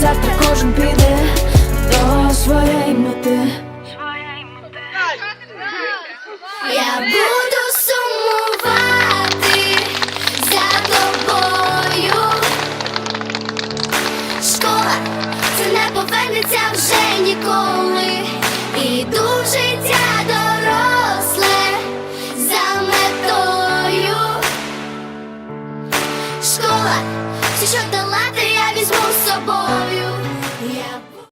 завтра кожен піде до своєї мети. Я буду сумувати за тобою. Школа це не повернеться вже ніколи. І дуже життя доросле за метою. Школа, все що дала.